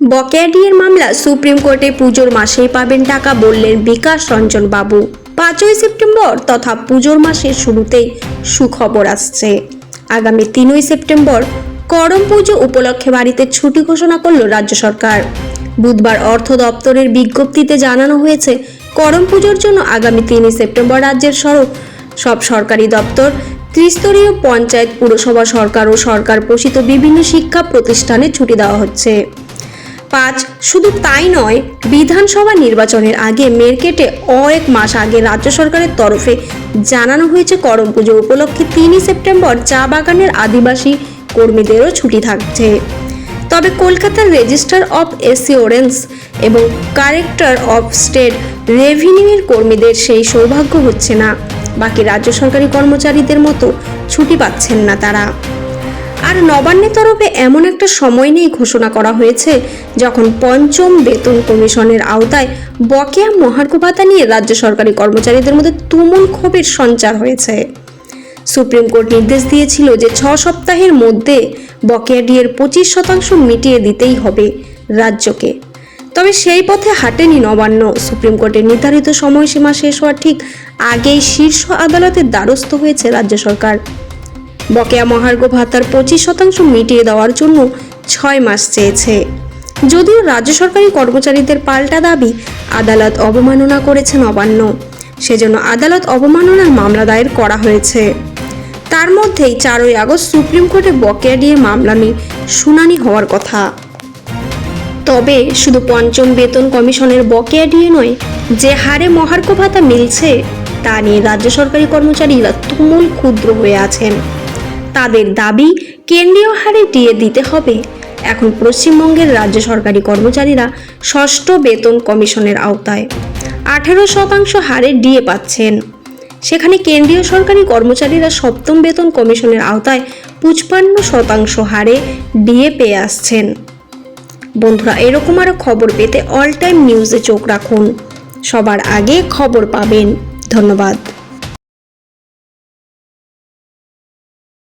বকেয়া ডিএর মামলা সুপ্রিম কোর্টে পুজোর মাসেই পাবেন টাকা বললেন বিকাশ রঞ্জন বাবু। পাঁচই সেপ্টেম্বর তথা পুজোর মাসের শুরুতেই সুখবর আসছে। আগামী তিনই সেপ্টেম্বর করম পুজো উপলক্ষে বাড়িতে ছুটি ঘোষণা করল রাজ্য সরকার। বুধবার অর্থ দপ্তরের বিজ্ঞপ্তিতে জানানো হয়েছে, করম পুজোর জন্য আগামী তিনই সেপ্টেম্বর রাজ্যের সড়ক, সব সরকারি দপ্তর, ত্রিস্তরীয় পঞ্চায়েত, পুরসভা সরকার ও সরকার পোষিত বিভিন্ন শিক্ষা প্রতিষ্ঠানে ছুটি দেওয়া হচ্ছে। পাঁচ। শুধু তাই নয়, বিধানসভা নির্বাচনের আগে মেরকেটে অনেক মাস আগে রাজ্য সরকারের তরফে জানানো হয়েছে করম পুজো উপলক্ষে তিনই সেপ্টেম্বর চা বাগানের আদিবাসী কর্মীদেরও ছুটি থাকছে। তবে কলকাতার রেজিস্টার অফ এসিওরেন্স এবং কারেক্টর অফ স্টেট রেভিনিউয়ের কর্মীদের সেই সৌভাগ্য হচ্ছে না। বাকি রাজ্য সরকারি কর্মচারীদের মতো ছুটি পাচ্ছেন না তারা। আর নবান্নের তরফে এমন একটা সময় নিয়ে ঘোষণা করা হয়েছে, যখন পঞ্চম বেতন কমিশনের আওতায় বকেয়া মহার্ঘ ভাতা নিয়ে রাজ্য সরকারি কর্মচারীদের মধ্যে তুমুল ক্ষোভের সঞ্চার হয়েছে। সুপ্রিম কোর্ট নির্দেশ দিয়েছিল যে ছ সপ্তাহের মধ্যে বকেয়া ডিয়ের পঁচিশ শতাংশ মিটিয়ে দিতেই হবে রাজ্যকে। তবে সেই পথে হাঁটেনি নবান্ন। সুপ্রিম কোর্টের নির্ধারিত সময়সীমা শেষ হওয়ার ঠিক আগেই শীর্ষ আদালতের দ্বারস্থ হয়েছে রাজ্য সরকার। বকেয়া মহার্ঘ ভাতার পঁচিশ শতাংশ মিটিয়ে দেওয়ার জন্য ছয় মাস চেয়েছে। যদিও রাজ্য সরকারি কর্মচারীদের পাল্টা দাবি, আদালত অবমাননা করেছে নবান্ন সেজন্য আদালত অবমাননার মামলা দায়ের করা হয়েছে। তার মধ্যেই চারই আগস্ট সুপ্রিম কোর্টে বকেয়া দিয়ে মামলা নিয়ে শুনানি হওয়ার কথা। তবে শুধু পঞ্চম বেতন কমিশনের বকেয়া দিয়ে নয়, যে হারে মহার্ঘ ভাতা মিলছে, তা নিয়ে রাজ্য সরকারি কর্মচারীরা তুমুল ক্ষুদ্র হয়ে আছেন। তাদের দাবি কেন্দ্রীয় হারে দিয়ে দিতে হবে। এখন পশ্চিমবঙ্গের রাজ্য সরকারি কর্মচারীরা ষষ্ঠ বেতন কমিশনের আওতায়। আঠেরো শতাংশ হারে ডিএ পাচ্ছেন। সেখানে কেন্দ্রীয় সরকারি কর্মচারীরা সপ্তম বেতন কমিশনের আওতায় পঁচপান্ন শতাংশ হারে ডিএ পেয়ে আসছেন। বন্ধুরা, এরকম আরও খবর পেতে অল টাইম নিউজে চোখ রাখুন। সবার আগে খবর পাবেন। ধন্যবাদ।